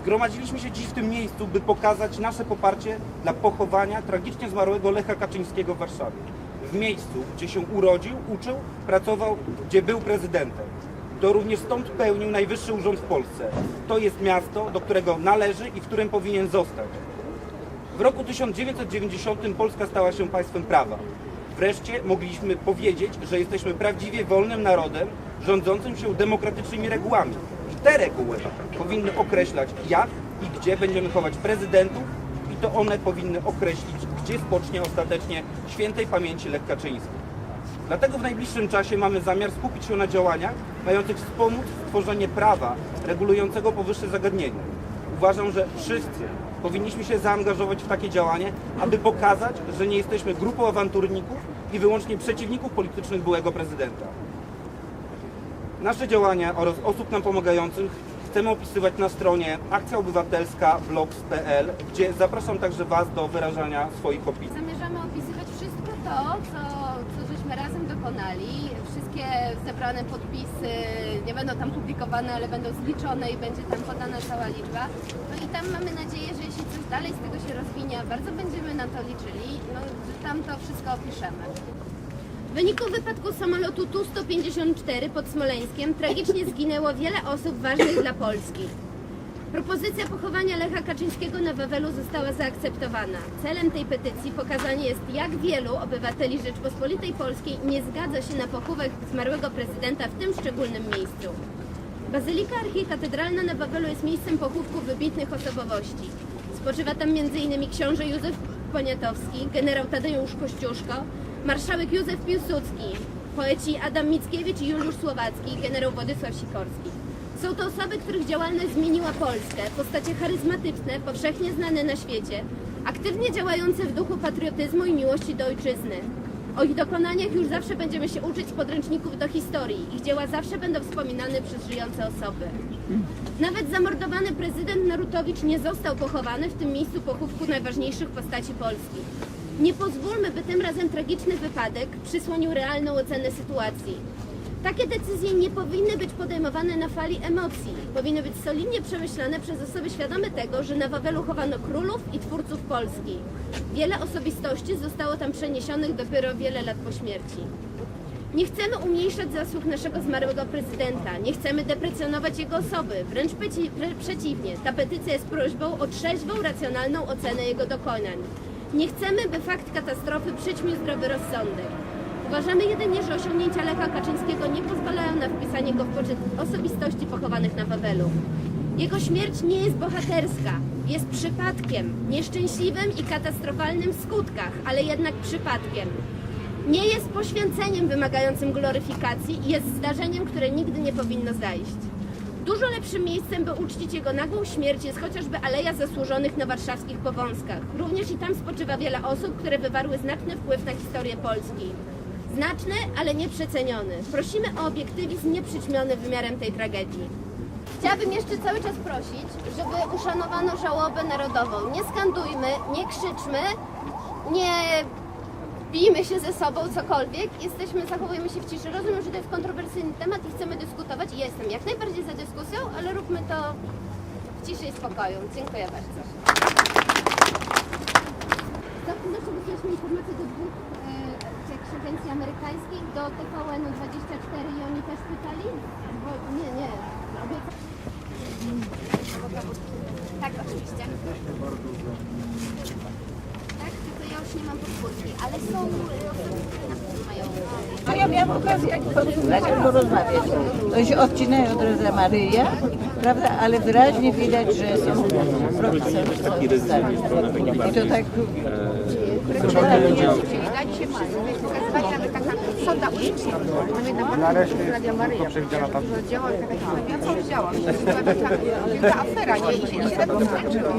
Zgromadziliśmy się dziś w tym miejscu, by pokazać nasze poparcie dla pochowania tragicznie zmarłego Lecha Kaczyńskiego w Warszawie. W miejscu, gdzie się urodził, uczył, pracował, gdzie był prezydentem. To również stąd pełnił najwyższy urząd w Polsce. To jest miasto, do którego należy i w którym powinien zostać. W roku 1990 Polska stała się państwem prawa. Wreszcie mogliśmy powiedzieć, że jesteśmy prawdziwie wolnym narodem, rządzącym się demokratycznymi regułami. Te reguły powinny określać, jak i gdzie będziemy chować prezydentów, i to one powinny określić, gdzie spocznie ostatecznie świętej pamięci Lech Kaczyński. Dlatego w najbliższym czasie mamy zamiar skupić się na działaniach mających wspomóc stworzenie prawa regulującego powyższe zagadnienie. Uważam, że wszyscy powinniśmy się zaangażować w takie działanie, aby pokazać, że nie jesteśmy grupą awanturników i wyłącznie przeciwników politycznych byłego prezydenta. Nasze działania oraz osób nam pomagających chcemy opisywać na stronie akcjaobywatelska.blogs.pl, gdzie zapraszam także Was do wyrażania swoich opinii. Zamierzamy opisywać wszystko to, co, co żeśmy razem dokonali. Wszystkie zebrane podpisy nie będą tam publikowane, ale będą zliczone i będzie tam podana cała liczba. No i tam mamy nadzieję, że jeśli coś dalej z tego się rozwinie, bardzo będziemy na to liczyli, no, że tam to wszystko opiszemy. W wyniku wypadku samolotu Tu-154 pod Smoleńskiem tragicznie zginęło wiele osób ważnych dla Polski. Propozycja pochowania Lecha Kaczyńskiego na Wawelu została zaakceptowana. Celem tej petycji pokazanie jest, jak wielu obywateli Rzeczpospolitej Polskiej nie zgadza się na pochówek zmarłego prezydenta w tym szczególnym miejscu. Bazylika Archikatedralna na Wawelu jest miejscem pochówku wybitnych osobowości. Spoczywa tam m.in. książę Józef Poniatowski, generał Tadeusz Kościuszko, marszałek Józef Piłsudski, poeci Adam Mickiewicz i Juliusz Słowacki, generał Władysław Sikorski. Są to osoby, których działalność zmieniła Polskę, postacie charyzmatyczne, powszechnie znane na świecie, aktywnie działające w duchu patriotyzmu i miłości do ojczyzny. O ich dokonaniach już zawsze będziemy się uczyć podręczników do historii. Ich dzieła zawsze będą wspominane przez żyjące osoby. Nawet zamordowany prezydent Narutowicz nie został pochowany w tym miejscu pochówku najważniejszych postaci Polski. Nie pozwólmy, by tym razem tragiczny wypadek przysłonił realną ocenę sytuacji. Takie decyzje nie powinny być podejmowane na fali emocji. Powinny być solidnie przemyślane przez osoby świadome tego, że na Wawelu chowano królów i twórców Polski. Wiele osobistości zostało tam przeniesionych dopiero wiele lat po śmierci. Nie chcemy umniejszać zasług naszego zmarłego prezydenta, nie chcemy deprecjonować jego osoby, wręcz przeci- wręcz przeciwnie. Ta petycja jest prośbą o trzeźwą, racjonalną ocenę jego dokonań. Nie chcemy, by fakt katastrofy przyćmił zdrowy rozsądek. Uważamy jedynie, że osiągnięcia Lecha Kaczyńskiego nie pozwalają na wpisanie go w poczet osobistości pochowanych na Wawelu. Jego śmierć nie jest bohaterska, jest przypadkiem, nieszczęśliwym i katastrofalnym w skutkach, ale jednak przypadkiem. Nie jest poświęceniem wymagającym gloryfikacji i jest zdarzeniem, które nigdy nie powinno zajść. Dużo lepszym miejscem, by uczcić jego nagłą śmierć jest chociażby Aleja Zasłużonych na warszawskich Powązkach. Również i tam spoczywa wiele osób, które wywarły znaczny wpływ na historię Polski. Znaczny, ale nieprzeceniony. Prosimy o obiektywizm nieprzyćmiony wymiarem tej tragedii. Chciałabym jeszcze cały czas prosić, żeby uszanowano żałobę narodową. Nie skandujmy, nie krzyczmy, nie bijmy się ze sobą, cokolwiek. Jesteśmy, zachowujemy się w ciszy. Rozumiem, że to jest kontrowersyjny temat i chcemy dyskutować. I jestem jak najbardziej za dyskusją, ale róbmy to w ciszy i spokoju. Dziękuję bardzo. Zawsze wysłaliśmy informacje do dwóch e, agencji amerykańskich, do TVN 24 i oni też pytali? Bo, nie, nie. Tak, oczywiście. Tylko ja już nie mam podwórki, ale są e, osoby, które na pewno mają. A ja miałam okazję jak porozmawiać, albo rozmawiać. To się odcinają od Rosa Maryja, prawda, ale wyraźnie widać, że są profesorowie. I to tak Dali się pokazywali nawet taka sonda uliczna. Nareszcie jest to przewidziana tam. Działa taka historia, co taka wielka afera, nie? I się tego skończyło.